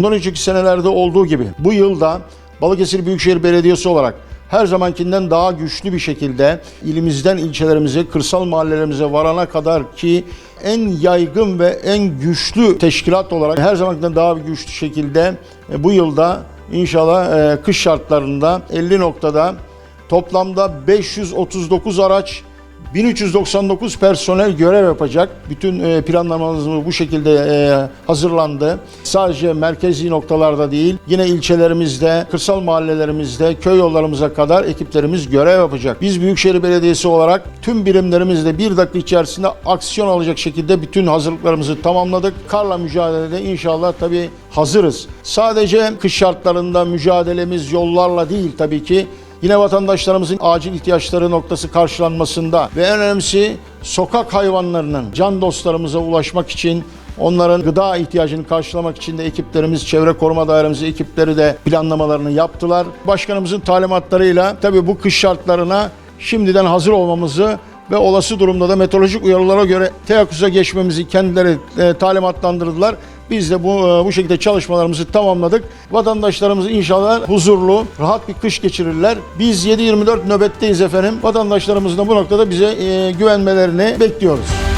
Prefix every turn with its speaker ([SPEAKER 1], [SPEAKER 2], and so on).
[SPEAKER 1] Bundan önceki senelerde olduğu gibi bu yılda Balıkesir Büyükşehir Belediyesi olarak her zamankinden daha güçlü bir şekilde ilimizden ilçelerimize, kırsal mahallelerimize varana kadar ki en yaygın ve en güçlü teşkilat olarak her zamankinden daha güçlü şekilde e, bu yılda inşallah e, kış şartlarında 50 noktada toplamda 539 araç 1399 personel görev yapacak. Bütün e, planlamamız bu şekilde e, hazırlandı. Sadece merkezi noktalarda değil, yine ilçelerimizde, kırsal mahallelerimizde, köy yollarımıza kadar ekiplerimiz görev yapacak. Biz Büyükşehir Belediyesi olarak tüm birimlerimizle bir dakika içerisinde aksiyon alacak şekilde bütün hazırlıklarımızı tamamladık. Karla mücadelede inşallah tabii hazırız. Sadece kış şartlarında mücadelemiz yollarla değil tabii ki Yine vatandaşlarımızın acil ihtiyaçları noktası karşılanmasında ve en önemlisi sokak hayvanlarının can dostlarımıza ulaşmak için onların gıda ihtiyacını karşılamak için de ekiplerimiz, çevre koruma dairemizi ekipleri de planlamalarını yaptılar. Başkanımızın talimatlarıyla tabii bu kış şartlarına şimdiden hazır olmamızı ve olası durumda da meteorolojik uyarılara göre teyakkuza geçmemizi kendileri e, talimatlandırdılar. Biz de bu e, bu şekilde çalışmalarımızı tamamladık. Vatandaşlarımız inşallah huzurlu, rahat bir kış geçirirler. Biz 7-24 nöbetteyiz efendim. Vatandaşlarımızın da bu noktada bize e, güvenmelerini bekliyoruz.